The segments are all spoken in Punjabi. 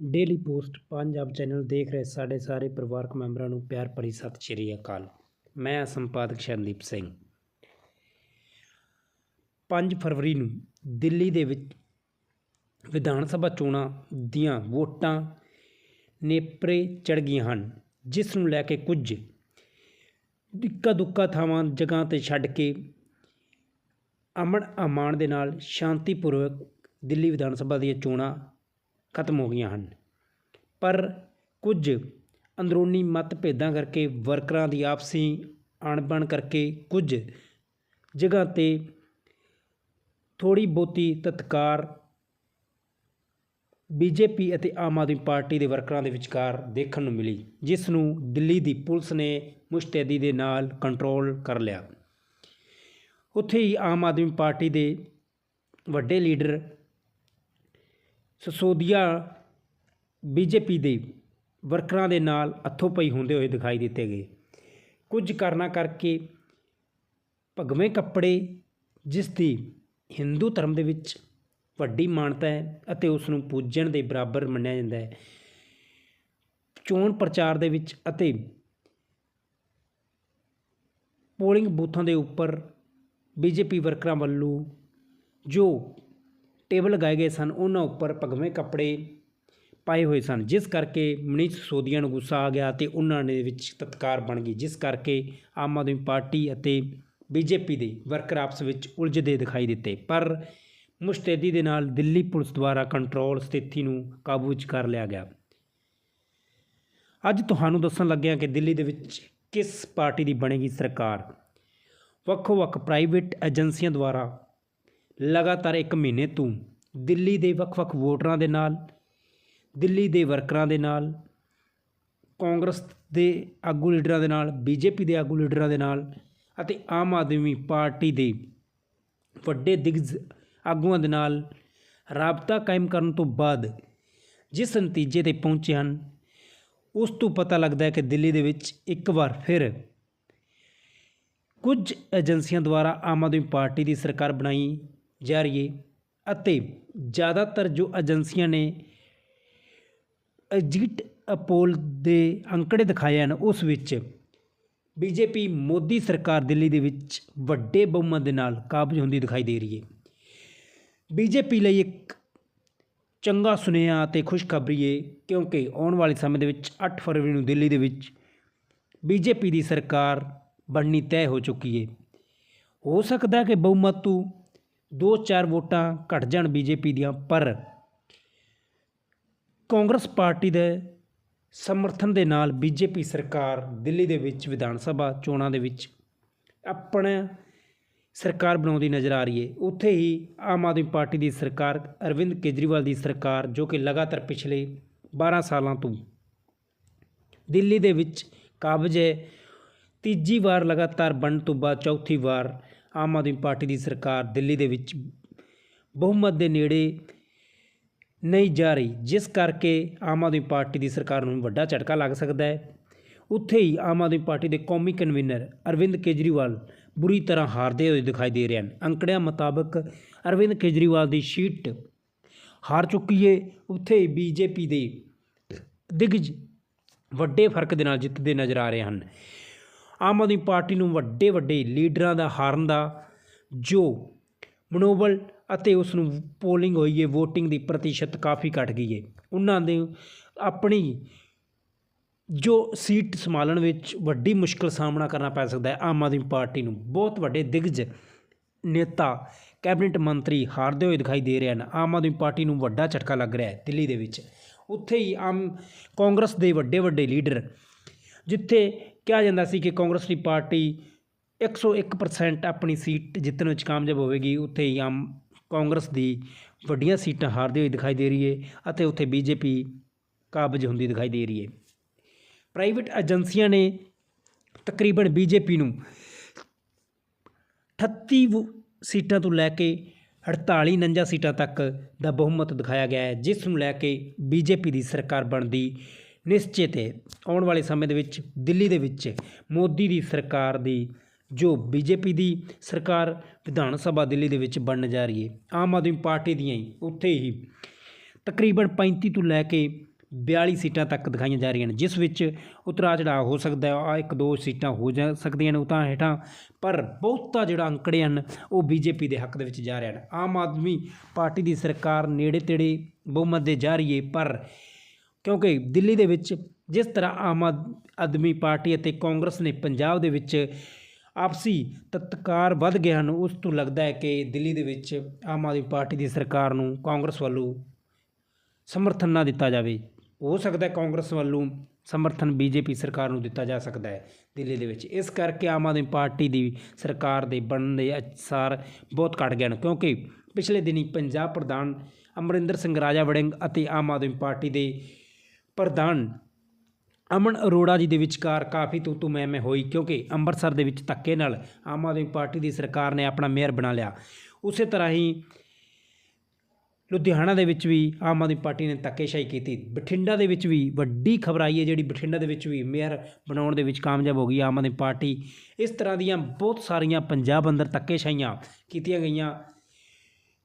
ਡੇਲੀ ਪੋਸਟ ਪੰਜਾਬ ਚੈਨਲ ਦੇਖ ਰਹੇ ਸਾਡੇ ਸਾਰੇ ਪਰਿਵਾਰਕ ਮੈਂਬਰਾਂ ਨੂੰ ਪਿਆਰ ਭਰੀ ਸਤਿ ਸ਼੍ਰੀ ਅਕਾਲ। ਮੈਂ ਹਾਂ ਸੰਪਾਦਕ ਸ਼ਰਨਦੀਪ ਸਿੰਘ। 5 ਫਰਵਰੀ ਨੂੰ ਦਿੱਲੀ ਦੇ ਵਿੱਚ ਵਿਧਾਨ ਸਭਾ ਚੋਣਾਂ ਦੀਆਂ ਵੋਟਾਂ ਨੇਪਰੇ ਚੜ ਗਈਆਂ ਹਨ, ਜਿਸ ਨੂੰ ਲੈ ਕੇ ਕੁਝ ਇੱਕਾ ਦੁੱਕਾ ਥਾਵਾਂ, ਜਗ੍ਹਾ ਤੇ ਛੱਡ ਕੇ ਅਮਨ ਅਮਾਨ ਦੇ ਨਾਲ ਸ਼ਾਂਤੀਪੂਰਵਕ ਦਿੱਲੀ ਵਿਧਾਨ ਸਭਾ ਦੀਆਂ ਚੋਣਾਂ ਖਤਮ ਹੋ ਗਈਆਂ ਹਨ। ਪਰ ਕੁਝ ਅੰਦਰੂਨੀ ਮਤਭੇਦਾਂ ਕਰਕੇ ਵਰਕਰਾਂ ਦੀ ਆਪਸੀ ਅਣਬਣ ਕਰਕੇ ਕੁਝ ਜਗ੍ਹਾ ਤੇ ਥੋੜੀ ਬਹੁਤੀ ਤਤਕਾਰ ਬੀਜੇਪੀ ਅਤੇ ਆਮ ਆਦਮੀ ਪਾਰਟੀ ਦੇ ਵਰਕਰਾਂ ਦੇ ਵਿਚਕਾਰ ਦੇਖਣ ਨੂੰ ਮਿਲੀ, ਜਿਸ ਨੂੰ ਦਿੱਲੀ ਦੀ ਪੁਲਿਸ ਨੇ ਮੁਸ਼ਤੈਦੀ ਦੇ ਨਾਲ ਕੰਟਰੋਲ ਕਰ ਲਿਆ। ਉੱਥੇ ਹੀ ਆਮ ਆਦਮੀ ਪਾਰਟੀ ਦੇ ਵੱਡੇ ਲੀਡਰ ਸਸੋਦੀਆ ਬੀਜੇਪੀ ਦੇ ਵਰਕਰਾਂ ਦੇ ਨਾਲ ਹੱਥੋਂ ਪਈ ਹੁੰਦੇ ਹੋਏ ਦਿਖਾਈ ਦਿੱਤੇ ਗਏ। ਕੁਝ ਕਾਰਨਾਂ ਕਰਕੇ ਭਗਵੇਂ ਕੱਪੜੇ, ਜਿਸ ਦੀ ਹਿੰਦੂ ਧਰਮ ਦੇ ਵਿੱਚ ਵੱਡੀ ਮਾਨਤਾ ਹੈ ਅਤੇ ਉਸ ਨੂੰ ਪੂਜਣ ਦੇ ਬਰਾਬਰ ਮੰਨਿਆ ਜਾਂਦਾ ਹੈ। ਚੋਣ ਪ੍ਰਚਾਰ ਦੇ ਵਿੱਚ ਅਤੇ ਪੋਲਿੰਗ ਬੂਥਾਂ ਦੇ ਉੱਪਰ ਬੀਜੇਪੀ ਵਰਕਰਾਂ ਵੱਲੋਂ ਜੋ ਟੇਬਲ ਲਗਾਏ ਗਏ ਸਨ, ਉਹਨਾਂ ਉੱਪਰ ਭਗਵੇਂ ਕੱਪੜੇ ਪਾਏ ਹੋਏ ਸਨ, ਜਿਸ ਕਰਕੇ ਮਨੀਸ਼ ਸੋਦੀਆ ਨੂੰ ਗੁੱਸਾ ਆ ਗਿਆ ਤੇ ਉਹਨਾਂ ਨੇ ਵਿੱਚ ਤਤਕਾਰ ਬਣ ਗਈ, ਜਿਸ ਕਰਕੇ ਆਮ ਆਦਮੀ ਪਾਰਟੀ ਅਤੇ ਬੀਜੇਪੀ ਦੇ ਵਰਕਰ ਆਪਸ ਵਿੱਚ ਉਲਝਦੇ ਦਿਖਾਈ ਦਿੱਤੇ। ਪਰ ਮੁਸ਼ਤੈਦੀ ਦੇ ਨਾਲ ਦਿੱਲੀ ਪੁਲਿਸ ਦੁਆਰਾ ਕੰਟਰੋਲ ਸਥਿਤੀ ਨੂੰ ਕਾਬੂ ਵਿੱਚ ਕਰ ਲਿਆ ਗਿਆ। ਅੱਜ ਤੁਹਾਨੂੰ ਦੱਸਣ ਲੱਗਿਆ ਕਿ ਦਿੱਲੀ ਦੇ ਵਿੱਚ ਕਿਸ ਪਾਰਟੀ ਦੀ ਬਣੇਗੀ ਸਰਕਾਰ? ਵੱਖੋ-ਵੱਖ ਪ੍ਰਾਈਵੇਟ ਏਜੰਸੀਆਂ ਦੁਆਰਾ ਲਗਾਤਾਰ ਇੱਕ ਮਹੀਨੇ ਤੋਂ ਦਿੱਲੀ ਦੇ ਵੱਖ-ਵੱਖ ਵੋਟਰਾਂ ਦੇ ਨਾਲ, ਦਿੱਲੀ ਦੇ ਵਰਕਰਾਂ ਦੇ ਨਾਲ, ਕਾਂਗਰਸ ਦੇ ਆਗੂ ਲੀਡਰਾਂ ਦੇ ਨਾਲ, ਬੀਜੇਪੀ ਦੇ ਆਗੂ ਲੀਡਰਾਂ ਦੇ ਨਾਲ ਅਤੇ ਆਮ ਆਦਮੀ ਪਾਰਟੀ ਦੇ ਵੱਡੇ ਦਿਗਜ ਆਗੂਆਂ ਦੇ ਨਾਲ ਰਾਬਤਾ ਕਾਇਮ ਕਰਨ ਤੋਂ ਬਾਅਦ ਜਿਸ ਨਤੀਜੇ ਤੇ ਪਹੁੰਚੇ ਹਨ, ਉਸ ਤੋਂ ਪਤਾ ਲੱਗਦਾ ਹੈ ਕਿ ਦਿੱਲੀ ਦੇ ਵਿੱਚ ਇੱਕ ਵਾਰ ਫਿਰ ਕੁਝ ਏਜੰਸੀਆਂ ਦੁਆਰਾ ਆਮ ਆਦਮੀ ਪਾਰਟੀ ਦੀ ਸਰਕਾਰ ਬਣਾਈ ਜਾ ਰਹੀ ਅਤੇ ਜ਼ਿਆਦਾਤਰ ਜੋ ਏਜੰਸੀਆਂ ਨੇ ਐਗਜਿਟ ਅਪੋਲ ਦੇ ਅੰਕੜੇ ਦਿਖਾਏ ਹਨ, ਉਸ ਵਿੱਚ ਬੀਜੇਪੀ ਮੋਦੀ ਸਰਕਾਰ ਦਿੱਲੀ ਦੇ ਵਿੱਚ ਵੱਡੇ ਬਹੁਮਤ ਦੇ ਨਾਲ ਕਾਬਜ ਹੁੰਦੀ ਦਿਖਾਈ ਦੇ ਰਹੀ ਹੈ। ਬੀਜੇਪੀ ਲਈ ਇੱਕ ਚੰਗਾ ਸੁਨੇਹਾ ਅਤੇ ਖੁਸ਼ਖਬਰੀ ਹੈ ਕਿਉਂਕਿ ਆਉਣ ਵਾਲੇ ਸਮੇਂ ਦੇ ਵਿੱਚ 8 ਫਰਵਰੀ ਨੂੰ ਦਿੱਲੀ ਦੇ ਵਿੱਚ ਬੀਜੇਪੀ ਦੀ ਸਰਕਾਰ ਬਣਨੀ ਤੈਅ ਹੋ ਚੁੱਕੀ ਹੈ। ਹੋ ਸਕਦਾ ਹੈ ਕਿ ਬਹੁਮਤ ਤੋਂ 2-4 ਵੋਟਾਂ ਘਟ ਜਾਣ ਬੀਜੇਪੀ ਦੀਆਂ, ਪਰ ਕਾਂਗਰਸ ਪਾਰਟੀ ਦੇ ਸਮਰਥਨ ਦੇ ਨਾਲ ਬੀਜੇਪੀ ਸਰਕਾਰ ਦਿੱਲੀ ਦੇ ਵਿੱਚ ਵਿਧਾਨ ਸਭਾ ਚੋਣਾਂ ਦੇ ਵਿੱਚ ਆਪਣਾ ਸਰਕਾਰ ਬਣਾਉਂਦੀ ਨਜ਼ਰ ਆ ਰਹੀ ਹੈ। ਉੱਥੇ ਹੀ ਆਮ ਆਦਮੀ ਪਾਰਟੀ ਦੀ ਸਰਕਾਰ, ਅਰਵਿੰਦ ਕੇਜਰੀਵਾਲ ਦੀ ਸਰਕਾਰ, ਜੋ ਕਿ ਲਗਾਤਾਰ ਪਿਛਲੇ 12 ਸਾਲਾਂ ਤੋਂ ਦਿੱਲੀ ਦੇ ਵਿੱਚ ਕਾਬਜ ਹੈ, ਤੀਜੀ ਵਾਰ ਲਗਾਤਾਰ ਬਣਨ ਤੋਂ ਬਾਅਦ ਚੌਥੀ ਵਾਰ ਆਮ ਆਦਮੀ ਪਾਰਟੀ ਦੀ ਸਰਕਾਰ ਦਿੱਲੀ ਦੇ ਵਿੱਚ ਬਹੁਮਤ ਦੇ ਨੇੜੇ ਨਹੀਂ ਜਾ ਰਹੀ, ਜਿਸ ਕਰਕੇ ਆਮ ਆਦਮੀ ਪਾਰਟੀ ਦੀ ਸਰਕਾਰ ਨੂੰ ਵੱਡਾ ਝਟਕਾ ਲੱਗ ਸਕਦਾ ਹੈ। ਉੱਥੇ ਹੀ ਆਮ ਆਦਮੀ ਪਾਰਟੀ ਦੇ ਕੌਮੀ ਕਨਵੀਨਰ ਅਰਵਿੰਦ ਕੇਜਰੀਵਾਲ ਬੁਰੀ ਤਰ੍ਹਾਂ ਹਾਰਦੇ ਹੋਏ ਦਿਖਾਈ ਦੇ ਰਹੇ ਹਨ। ਅੰਕੜਿਆਂ ਮੁਤਾਬਕ ਅਰਵਿੰਦ ਕੇਜਰੀਵਾਲ ਦੀ ਸੀਟ ਹਾਰ ਚੁੱਕੀ ਹੈ ਉੱਥੇ ਹੀ ਬੀਜੇਪੀ ਦੇ ਦਿਗਜ ਵੱਡੇ ਫ਼ਰਕ ਦੇ ਨਾਲ ਜਿੱਤਦੇ ਨਜ਼ਰ ਆ ਰਹੇ ਹਨ। ਆਮ ਆਦਮੀ ਪਾਰਟੀ ਨੂੰ ਵੱਡੇ ਵੱਡੇ ਲੀਡਰਾਂ ਦਾ ਹਾਰਨ ਦਾ ਜੋ ਮਨੋਬਲ ਅਤੇ ਉਸ ਨੂੰ ਪੋਲਿੰਗ ਹੋਈ ਹੈ VOTING ਦੀ ਪ੍ਰਤੀਸ਼ਤ ਕਾਫੀ ਘਟ ਗਈ ਹੈ ਉਹਨਾਂ ਦੇ ਆਪਣੀ ਜੋ ਸੀਟ ਸੰਭਾਲਣ ਵਿੱਚ ਵੱਡੀ ਮੁਸ਼ਕਲ ਸਾਹਮਣਾ ਕਰਨਾ ਪੈ ਸਕਦਾ ਹੈ ਆਮ ਆਦਮੀ ਪਾਰਟੀ ਨੂੰ। ਬਹੁਤ ਵੱਡੇ ਦਿਗਜ ਨੇਤਾ, ਕੈਬਨਿਟ ਮੰਤਰੀ ਹਾਰਦੇ ਹੋਏ ਦਿਖਾਈ ਦੇ ਰਹੇ ਹਨ। ਆਮ ਆਦਮੀ ਪਾਰਟੀ ਨੂੰ ਵੱਡਾ ਝਟਕਾ ਲੱਗ ਰਿਹਾ ਹੈ ਦਿੱਲੀ ਦੇ ਵਿੱਚ। ਉੱਥੇ ਹੀ ਆਮ ਕਾਂਗਰਸ ਦੇ ਵੱਡੇ ਵੱਡੇ ਲੀਡਰ, ਜਿੱਥੇ ਕਿਹਾ ਜਾਂਦਾ ਸੀ ਕਿ ਕਾਂਗਰਸ ਦੀ ਪਾਰਟੀ 101% ਆਪਣੀ ਸੀਟ ਜਿੱਤਣ ਵਿੱਚ ਕਾਮਯਾਬ ਹੋਵੇਗੀ। ਉੱਥੇ ਹੀ ਆਮ ਕਾਂਗਰਸ ਦੀ ਵੱਡੀਆਂ ਸੀਟਾਂ ਹਾਰਦੀ ਹੋਈ ਦਿਖਾਈ ਦੇ ਰਹੀ ਹੈ ਅਤੇ ਉੱਥੇ ਬੀਜੇਪੀ ਕਾਬਜ ਹੁੰਦੀ ਦਿਖਾਈ ਦੇ ਰਹੀ ਹੈ ਪ੍ਰਾਈਵੇਟ ਏਜੰਸੀਆਂ ਨੇ ਤਕਰੀਬਨ ਬੀਜੇਪੀ ਨੂੰ 38 ਸੀਟਾਂ ਤੋਂ ਲੈ ਕੇ 48 49 ਸੀਟਾਂ ਤੱਕ ਦਾ ਬਹੁਮਤ ਦਿਖਾਇਆ ਗਿਆ ਹੈ, ਜਿਸ ਨੂੰ ਲੈ ਕੇ ਬੀਜੇਪੀ ਦੀ ਸਰਕਾਰ ਬਣਦੀ ਨਿਸ਼ਚਿਤ ਹੈ। ਆਉਣ ਵਾਲੇ ਸਮੇਂ ਦੇ ਵਿੱਚ ਦਿੱਲੀ ਦੇ ਵਿੱਚ ਮੋਦੀ ਦੀ ਸਰਕਾਰ ਦੀ, ਜੋ ਬੀਜੇਪੀ ਦੀ ਸਰਕਾਰ ਵਿਧਾਨ ਸਭਾ ਦਿੱਲੀ ਦੇ ਵਿੱਚ ਬਣਨ ਜਾ ਰਹੀ ਹੈ। ਆਮ ਆਦਮੀ ਪਾਰਟੀ ਦੀਆਂ ਹੀ ਉੱਥੇ ਹੀ ਤਕਰੀਬਨ 35 ਤੋਂ ਲੈ ਕੇ 42 ਸੀਟਾਂ ਤੱਕ ਦਿਖਾਈਆਂ ਜਾ ਰਹੀਆਂ ਨੇ, ਜਿਸ ਵਿੱਚ ਉਤਰਾ ਚੜਾਅ ਹੋ ਸਕਦਾ ਹੈ। ਆ ਇੱਕ ਦੋ ਸੀਟਾਂ ਹੋ ਜਾ ਸਕਦੀਆਂ ਨੇ ਉਤਾਂ ਹੇਠਾਂ, ਪਰ ਬਹੁਤਾ ਜਿਹੜਾ ਅੰਕੜੇ ਹਨ, ਉਹ ਬੀਜੇਪੀ ਦੇ ਹੱਕ ਦੇ ਵਿੱਚ ਜਾ ਰਿਹਾ ਹਨ। ਆਮ ਆਦਮੀ ਪਾਰਟੀ ਦੀ ਸਰਕਾਰ ਨੇੜੇ ਤੇੜੇ ਬਹੁਮਤ ਦੇ ਜਾ ਰਹੀ ਹੈ, ਪਰ ਕਿਉਂਕਿ ਦਿੱਲੀ ਦੇ ਵਿੱਚ ਜਿਸ ਤਰ੍ਹਾਂ ਆਮ ਆਦ- ਆਦਮੀ ਪਾਰਟੀ ਅਤੇ ਕਾਂਗਰਸ ਨੇ ਪੰਜਾਬ ਦੇ ਵਿੱਚ ਆਪਸੀ ਤਤਕਾਰ ਵੱਧ ਗਏ ਹਨ, ਉਸ ਤੋਂ ਲੱਗਦਾ ਹੈ ਕਿ ਦਿੱਲੀ ਦੇ ਵਿੱਚ ਆਮ ਆਦਮੀ ਪਾਰਟੀ ਦੀ ਸਰਕਾਰ ਨੂੰ ਕਾਂਗਰਸ ਵੱਲੋਂ ਸਮਰਥਨ ਨਾ ਦਿੱਤਾ ਜਾਵੇ। ਹੋ ਸਕਦਾ ਹੈ ਕਾਂਗਰਸ ਵੱਲੋਂ ਸਮਰਥਨ ਬੀਜੇਪੀ ਸਰਕਾਰ ਨੂੰ ਦਿੱਤਾ ਜਾ ਸਕਦਾ ਹੈ ਦਿੱਲੀ ਦੇ ਵਿੱਚ। ਇਸ ਕਰਕੇ ਆਮ ਆਦਮੀ ਪਾਰਟੀ ਦੀ ਸਰਕਾਰ ਦੇ ਬਣਨ ਦੇ ਅਸਾਰ ਬਹੁਤ ਘੱਟ ਗਏ ਹਨ, ਕਿਉਂਕਿ ਪਿਛਲੇ ਦਿਨੀ ਪੰਜਾਬ ਪ੍ਰਧਾਨ ਅਮਰਿੰਦਰ ਸਿੰਘ ਰਾਜਾ ਵੜਿੰਗ ਅਤੇ ਆਮ ਆਦਮੀ ਪਾਰਟੀ ਦੇ ਪ੍ਰਧਾਨ ਅਮਨ ਅਰੋੜਾ ਜੀ ਦੇ ਵਿਚਕਾਰ ਕਾਫੀ ਤੂੰ ਤੂੰ ਮੈਂ ਮੈਂ ਹੋਈ, ਕਿਉਂਕਿ ਅੰਮ੍ਰਿਤਸਰ ਦੇ ਵਿੱਚ ਧੱਕੇ ਨਾਲ ਆਮ ਆਦਮੀ ਪਾਰਟੀ ਦੀ ਸਰਕਾਰ ਨੇ ਆਪਣਾ ਮੇਅਰ ਬਣਾ ਲਿਆ। ਉਸੇ ਤਰ੍ਹਾਂ ਹੀ ਲੁਧਿਆਣਾ ਦੇ ਵਿੱਚ ਵੀ ਆਮ ਆਦਮੀ ਪਾਰਟੀ ਨੇ ਧੱਕੇਸ਼ਾਹੀ ਕੀਤੀ। ਬਠਿੰਡਾ ਦੇ ਵਿੱਚ ਵੀ ਵੱਡੀ ਖਬਰ ਆਈ ਹੈ, ਜਿਹੜੀ ਬਠਿੰਡਾ ਦੇ ਵਿੱਚ ਵੀ ਮੇਅਰ ਬਣਾਉਣ ਦੇ ਵਿੱਚ ਕਾਮਯਾਬ ਹੋ ਗਈ ਆਮ ਆਦਮੀ ਪਾਰਟੀ। ਇਸ ਤਰ੍ਹਾਂ ਦੀਆਂ ਬਹੁਤ ਸਾਰੀਆਂ ਪੰਜਾਬ ਅੰਦਰ ਧੱਕੇਸ਼ਾਹੀਆਂ ਕੀਤੀਆਂ ਗਈਆਂ।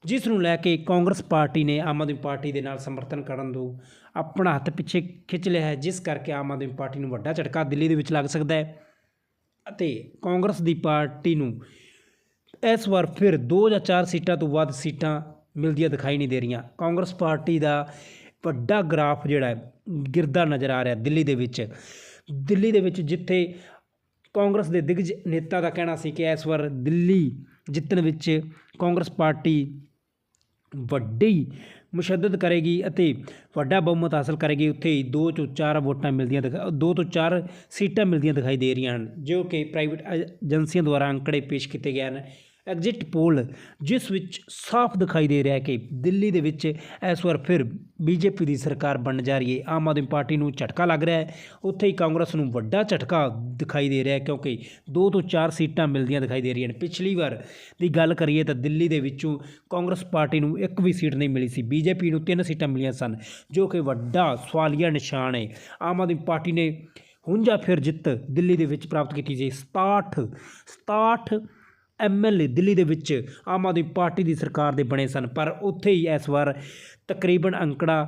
ਜਿਸ ਨੂੰ ਲੈ ਕੇ ਕਾਂਗਰਸ ਪਾਰਟੀ ਨੇ ਆਮ ਆਦਮੀ ਪਾਰਟੀ ਦੇ ਨਾਲ ਸਮਰਥਨ ਕਰਨ ਤੋਂ ਆਪਣਾ ਹੱਥ ਪਿੱਛੇ ਖਿੱਚ ਲਿਆ ਹੈ, ਜਿਸ ਕਰਕੇ ਆਮ ਆਦਮੀ ਪਾਰਟੀ ਨੂੰ ਵੱਡਾ ਝਟਕਾ ਦਿੱਲੀ ਦੇ ਵਿੱਚ ਲੱਗ ਸਕਦਾ ਹੈ। ਅਤੇ ਕਾਂਗਰਸ ਦੀ ਪਾਰਟੀ ਨੂੰ ਇਸ ਵਾਰ ਫਿਰ ਦੋ ਜਾਂ ਚਾਰ ਸੀਟਾਂ ਤੋਂ ਵੱਧ ਸੀਟਾਂ ਮਿਲਦੀਆਂ ਦਿਖਾਈ ਨਹੀਂ ਦੇ ਰਹੀਆਂ। ਕਾਂਗਰਸ ਪਾਰਟੀ ਦਾ ਵੱਡਾ ਗ੍ਰਾਫ ਜਿਹੜਾ ਗਿਰਦਾ ਨਜ਼ਰ ਆ ਰਿਹਾ ਦਿੱਲੀ ਦੇ ਵਿੱਚ। ਦਿੱਲੀ ਦੇ ਵਿੱਚ ਜਿੱਥੇ ਕਾਂਗਰਸ ਦੇ ਦਿਗਜ ਨੇਤਾ ਦਾ ਕਹਿਣਾ ਸੀ ਕਿ ਇਸ ਵਾਰ ਦਿੱਲੀ ਜਿੱਤਣ ਵਿੱਚ ਕਾਂਗਰਸ ਪਾਰਟੀ ਵੱਡੀ ਮੁਸ਼ੱਦਦ ਕਰੇਗੀ ਅਤੇ ਵੱਡਾ ਬਹੁਮਤ ਹਾਸਲ ਕਰੇਗੀ। ਉੱਥੇ ਹੀ ਦੋ ਤੋਂ ਚਾਰ ਵੋਟਾਂ ਮਿਲਦੀਆਂ ਦਿਖਾ ਦੋ ਤੋਂ ਚਾਰ ਸੀਟਾਂ ਮਿਲਦੀਆਂ ਦਿਖਾਈ ਦੇ ਰਹੀਆਂ ਹਨ, ਜੋ ਕਿ ਪ੍ਰਾਈਵੇਟ ਏਜੰਸੀਆਂ ਦੁਆਰਾ ਅੰਕੜੇ ਪੇਸ਼ ਕੀਤੇ ਗਏ ਹਨ। ਐਗਜ਼ਿਟ ਪੋਲ, ਜਿਸ ਵਿੱਚ ਸਾਫ਼ ਦਿਖਾਈ ਦੇ ਰਿਹਾ ਹੈ ਕਿ ਦਿੱਲੀ ਦੇ ਵਿੱਚ ਇਸ ਵਾਰ ਫਿਰ ਬੀਜੇਪੀ ਦੀ ਸਰਕਾਰ ਬਣਨ ਜਾ ਰਹੀ ਹੈ। ਆਮ ਆਦਮੀ ਪਾਰਟੀ ਨੂੰ ਝਟਕਾ ਲੱਗ ਰਿਹਾ ਹੈ। ਉੱਥੇ ਹੀ ਕਾਂਗਰਸ ਨੂੰ ਵੱਡਾ ਝਟਕਾ ਦਿਖਾਈ ਦੇ ਰਿਹਾ ਹੈ ਕਿਉਂਕਿ ਦੋ ਤੋਂ ਚਾਰ ਸੀਟਾਂ ਮਿਲਦੀਆਂ ਦਿਖਾਈ ਦੇ ਰਹੀਆਂ ਨੇ ਪਿਛਲੀ ਵਾਰ ਦੀ ਗੱਲ ਕਰੀਏ ਤਾਂ ਦਿੱਲੀ ਦੇ ਵਿੱਚੋਂ ਕਾਂਗਰਸ ਪਾਰਟੀ ਨੂੰ ਇੱਕ ਵੀ ਸੀਟ ਨਹੀਂ ਮਿਲੀ ਸੀ। ਬੀਜੇਪੀ ਨੂੰ ਤਿੰਨ ਸੀਟਾਂ ਮਿਲੀਆਂ ਸਨ, ਜੋ ਕਿ ਵੱਡਾ ਸਵਾਲੀਆ ਨਿਸ਼ਾਨ ਹੈ। ਆਮ ਆਦਮੀ ਪਾਰਟੀ ਨੇ ਹੁੰਜਾ ਫਿਰ ਜਿੱਤ ਦਿੱਲੀ ਦੇ ਵਿੱਚ ਪ੍ਰਾਪਤ ਕੀਤੀ ਸੀ। 67 67 ਐਮਐਲਏ ਦਿੱਲੀ ਦੇ ਵਿੱਚ ਆਮ ਆਦਮੀ ਪਾਰਟੀ ਦੀ ਸਰਕਾਰ ਦੇ ਬਣੇ ਸਨ, ਪਰ ਉੱਥੇ ਹੀ ਇਸ ਵਾਰ ਤਕਰੀਬਨ ਅੰਕੜਾ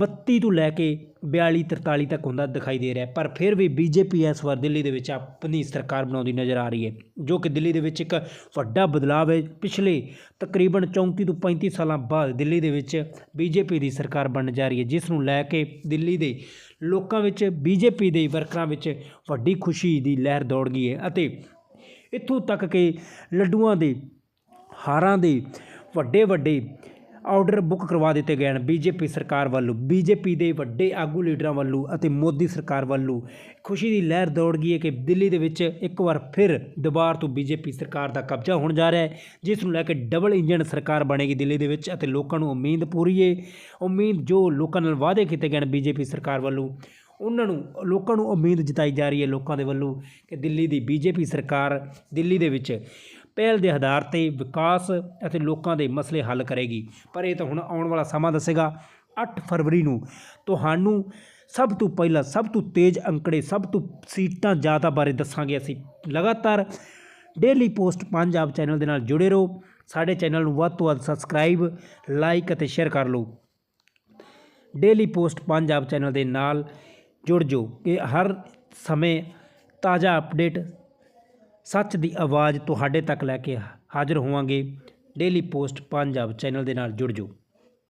32 ਤੋਂ ਲੈ ਕੇ 42 43 ਤੱਕ ਹੁੰਦਾ ਦਿਖਾਈ ਦੇ ਰਿਹਾ ਪਰ ਫਿਰ ਵੀ ਬੀਜੇਪੀ ਇਸ ਵਾਰ ਦਿੱਲੀ ਦੇ ਵਿੱਚ ਆਪਣੀ ਸਰਕਾਰ ਬਣਾਉਂਦੀ ਨਜ਼ਰ ਆ ਰਹੀ ਹੈ, ਜੋ ਕਿ ਦਿੱਲੀ ਦੇ ਵਿੱਚ ਇੱਕ ਵੱਡਾ ਬਦਲਾਅ ਹੈ। ਪਿਛਲੇ ਤਕਰੀਬਨ 34 ਤੋਂ 35 ਸਾਲਾਂ ਬਾਅਦ ਦਿੱਲੀ ਦੇ ਵਿੱਚ ਬੀਜੇਪੀ ਦੀ ਸਰਕਾਰ ਬਣਨ ਜਾ ਰਹੀ ਹੈ, ਜਿਸ ਨੂੰ ਲੈ ਕੇ ਦਿੱਲੀ ਦੇ ਲੋਕਾਂ ਵਿੱਚ ਬੀਜੇਪੀ ਦੇ ਵਰਕਰਾਂ ਵਿੱਚ ਵੱਡੀ ਖੁਸ਼ੀ ਦੀ ਲਹਿਰ ਦੌੜ ਗਈ ਹੈ ਅਤੇ ਇੱਥੋਂ ਤੱਕ ਕਿ ਲੱਡੂਆਂ ਦੇ, ਹਾਰਾਂ ਦੇ ਵੱਡੇ ਵੱਡੇ ਆਰਡਰ ਬੁੱਕ ਕਰਵਾ ਦਿੱਤੇ ਗਏ ਹਨ। ਬੀਜੇਪੀ ਸਰਕਾਰ ਵੱਲੋਂ, ਬੀਜੇਪੀ ਦੇ ਵੱਡੇ ਆਗੂ ਲੀਡਰਾਂ ਵੱਲੋਂ ਅਤੇ ਮੋਦੀ ਸਰਕਾਰ ਵੱਲੋਂ ਖੁਸ਼ੀ ਦੀ ਲਹਿਰ ਦੌੜ ਗਈ ਹੈ ਕਿ ਦਿੱਲੀ ਦੇ ਵਿੱਚ ਇੱਕ ਵਾਰ ਫਿਰ ਦੁਬਾਰ ਤੋਂ ਬੀਜੇਪੀ ਸਰਕਾਰ ਦਾ ਕਬਜ਼ਾ ਹੋਣ ਜਾ ਰਿਹਾ ਹੈ, ਜਿਸ ਨੂੰ ਲੈ ਕੇ ਡਬਲ ਇੰਜਨ ਸਰਕਾਰ ਬਣੇਗੀ ਦਿੱਲੀ ਦੇ ਵਿੱਚ ਅਤੇ ਲੋਕਾਂ ਨੂੰ ਉਮੀਦ ਪੂਰੀ ਹੈ। ਉਮੀਦ ਜੋ ਲੋਕਾਂ ਨਾਲ ਵਾਅਦੇ ਕੀਤੇ ਗਏ ਨੇ ਬੀਜੇਪੀ ਸਰਕਾਰ ਵੱਲੋਂ ਉਹਨਾਂ ਨੂੰ, ਲੋਕਾਂ ਨੂੰ ਉਮੀਦ ਜਤਾਈ ਜਾ ਰਹੀ ਹੈ ਲੋਕਾਂ ਦੇ ਵੱਲੋਂ ਕਿ ਦਿੱਲੀ ਦੀ ਬੀਜੇਪੀ ਸਰਕਾਰ ਦਿੱਲੀ ਦੇ ਵਿੱਚ ਪਹਿਲ ਦੇ ਆਧਾਰ ਤੇ ਵਿਕਾਸ ਅਤੇ ਲੋਕਾਂ ਦੇ ਮਸਲੇ ਹੱਲ ਕਰੇਗੀ। ਪਰ ਇਹ ਤਾਂ ਹੁਣ ਆਉਣ ਵਾਲਾ ਸਮਾਂ ਦੱਸੇਗਾ। 8 ਫਰਵਰੀ ਨੂੰ ਤੁਹਾਨੂੰ ਸਭ ਤੋਂ ਪਹਿਲਾਂ ਸਭ ਤੋਂ ਤੇਜ਼ ਅੰਕੜੇ, ਸਭ ਤੋਂ ਸੀਟਾਂ ਜ਼ਿਆਦਾ ਬਾਰੇ ਦੱਸਾਂਗੇ ਅਸੀਂ। ਲਗਾਤਾਰ ਡੇਲੀ ਪੋਸਟ ਪੰਜਾਬ ਚੈਨਲ ਦੇ ਨਾਲ ਜੁੜੇ ਰਹੋ। ਸਾਡੇ ਚੈਨਲ ਨੂੰ ਵੱਧ ਤੋਂ ਵੱਧ ਸਬਸਕ੍ਰਾਈਬ, ਲਾਈਕ ਅਤੇ ਸ਼ੇਅਰ ਕਰ ਲਓ। ਡੇਲੀ ਪੋਸਟ ਪੰਜਾਬ ਚੈਨਲ ਦੇ ਨਾਲ ਜੁੜ ਜਾਓ ਕਿ ਹਰ ਸਮੇਂ ਤਾਜ਼ਾ ਅਪਡੇਟ ਸੱਚ ਦੀ ਆਵਾਜ਼ ਤੁਹਾਡੇ ਤੱਕ ਲੈ ਕੇ ਹਾਜ਼ਰ ਹੋਵਾਂਗੇ। ਡੇਲੀ ਪੋਸਟ ਪੰਜਾਬ ਚੈਨਲ ਦੇ ਨਾਲ ਜੁੜ ਜਾਓ।